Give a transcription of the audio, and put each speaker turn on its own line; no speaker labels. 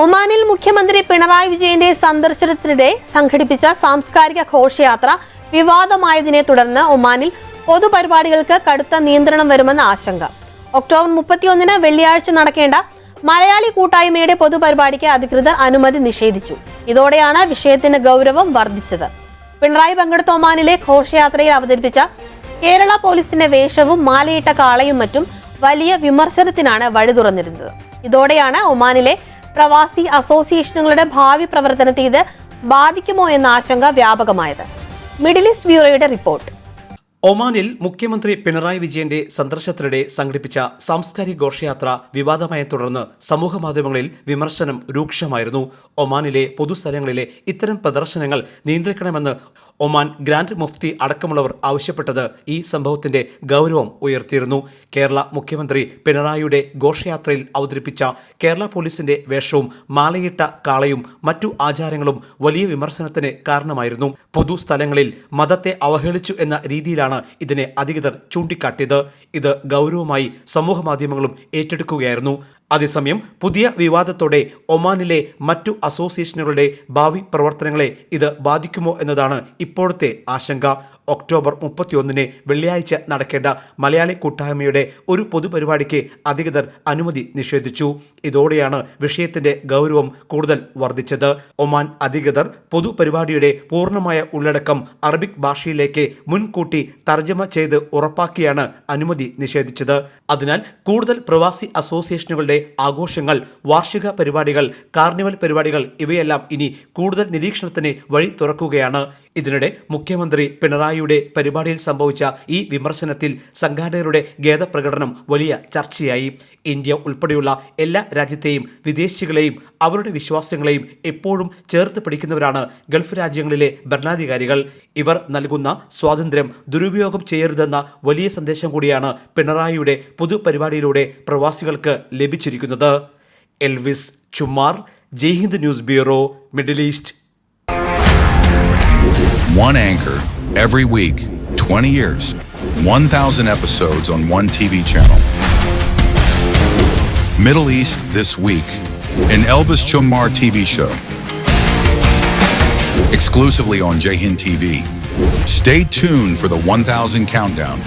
ഒമാനിൽ മുഖ്യമന്ത്രി പിണറായി വിജയന്റെ സന്ദർശനത്തിനിടെ സംഘടിപ്പിച്ച സാംസ്കാരിക ഘോഷയാത്ര വിവാദമായതിനെ തുടർന്ന് ഒമാനിൽ പൊതുപരിപാടികൾക്ക് കടുത്ത നിയന്ത്രണം വരുമെന്ന ആശങ്ക. ഒക്ടോബർ മുപ്പത്തിയൊന്നിന് വെള്ളിയാഴ്ച നടക്കേണ്ട മലയാളി കൂട്ടായ്മയുടെ പൊതുപരിപാടിക്ക് അധികൃതർ അനുമതി നിഷേധിച്ചു. ഇതോടെയാണ് വിഷയത്തിന് ഗൗരവം വർദ്ധിച്ചത്. പിണറായി പങ്കെടുത്ത ഒമാനിലെ ഘോഷയാത്രയിൽ അവതരിപ്പിച്ച കേരള പോലീസിന്റെ വേഷവും മാലയിട്ട കാളയും മറ്റും വലിയ വിമർശനത്തിനാണ് വഴി തുറന്നിരുന്നത് ഇതോടെയാണ് ഒമാനിലെ പ്രവാസി അസോസിയേഷനുകളുടെ ഭാവി പ്രവർത്തനത്തെ ഇത് ബാധിക്കുമോ എന്ന ആശങ്ക വ്യാപകമായത്. മിഡിൽ ഈസ്റ്റ് ബ്യൂറോയുടെ റിപ്പോർട്ട്.
ഒമാനിൽ മുഖ്യമന്ത്രി പിണറായി വിജയന്റെ സന്ദർശനത്തിനിടെ സംഘടിപ്പിച്ച സാംസ്കാരിക ഘോഷയാത്ര വിവാദമായ തുടർന്ന് സമൂഹമാധ്യമങ്ങളിൽ വിമർശനം രൂക്ഷമായിരുന്നു. ഒമാനിലെ പൊതുസ്ഥലങ്ങളിലെ ഇത്തരം പ്രദർശനങ്ങൾ നിയന്ത്രിക്കണമെന്ന് ഒമാൻ ഗ്രാൻഡ് മുഫ്തി അടക്കമുള്ളവർ ആവശ്യപ്പെട്ടത് ഈ സംഭവത്തിന്റെ ഗൗരവം ഉയർത്തിയിരുന്നു. കേരള മുഖ്യമന്ത്രി പിണറായിയുടെ ഘോഷയാത്രയിൽ അവതരിപ്പിച്ച കേരള പോലീസിന്റെ വേഷവും മാലയിട്ട കാളയും മറ്റു ആചാരങ്ങളും വലിയ വിമർശനത്തിന് കാരണമായിരുന്നു. പൊതുസ്ഥലങ്ങളിൽ മതത്തെ അവഹേളിച്ചു എന്ന രീതിയിലാണ് ഇതിനെ അധികൃതർ ചൂണ്ടിക്കാട്ടിയത്. ഇത് ഗൗരവമായി സമൂഹമാധ്യമങ്ങളും ഏറ്റെടുക്കുകയായിരുന്നു. അതേസമയം പുതിയ വിവാദത്തോടെ ഒമാനിലെ മറ്റു അസോസിയേഷനുകളുടെ ഭാവി പ്രവർത്തനങ്ങളെ ഇത് ബാധിക്കുമോ എന്നതാണ് ഇപ്പോഴത്തെ ആശങ്ക. ഒക്ടോബർ മുപ്പത്തിയൊന്നിന് വെള്ളിയാഴ്ച നടക്കേണ്ട മലയാളി കൂട്ടായ്മയുടെ ഒരു പൊതുപരിപാടിക്ക് അധികൃതർ അനുമതി നിഷേധിച്ചു. ഇതോടെയാണ് വിഷയത്തിന്റെ ഗൗരവം കൂടുതൽ വർദ്ധിച്ചത്. ഒമാൻ അധികൃതർ പൊതുപരിപാടിയുടെ പൂർണമായ ഉള്ളടക്കം അറബിക് ഭാഷയിലേക്ക് മുൻകൂട്ടി തർജമ ചെയ്ത് ഉറപ്പാക്കിയാണ് അനുമതി നിഷേധിച്ചത്. അതിനാൽ കൂടുതൽ പ്രവാസി അസോസിയേഷനുകളുടെ ആഘോഷങ്ങൾ വാർഷിക പരിപാടികൾ കാർണിവൽ പരിപാടികൾ ഇവയെല്ലാം ഇനി കൂടുതൽ നിരീക്ഷണത്തിന് വഴി തുറക്കുകയാണ്. ഇതിനിടെ മുഖ്യമന്ത്രി പിണറായിയുടെ പരിപാടിയിൽ സംഭവിച്ച ഈ വിമർശനത്തിൽ സംഘാടകരുടെ ഖേദപ്രകടനം വലിയ ചർച്ചയായി. ഇന്ത്യ ഉൾപ്പെടെയുള്ള എല്ലാ രാജ്യത്തെയും വിദേശികളെയും അവരുടെ വിശ്വാസങ്ങളെയും എപ്പോഴും ചേർത്ത് പിടിക്കുന്നവരാണ് ഗൾഫ് രാജ്യങ്ങളിലെ ഭരണാധികാരികൾ. ഇവർ നൽകുന്ന സ്വാതന്ത്ര്യം ദുരുപയോഗം ചെയ്യരുതെന്ന വലിയ സന്ദേശം കൂടിയാണ് പിണറായിയുടെ പൊതുപരിപാടിയിലൂടെ പ്രവാസികൾക്ക് ലഭിച്ചിരിക്കുന്നത്. Elvis Chumar Jaihind news bureau Middle East.
One anchor. Every week, 20 years, 1,000 episodes on one TV channel. Middle East This Week, an Elvis Chumar TV show. Exclusively on Jahin TV. Stay tuned for the 1,000 countdown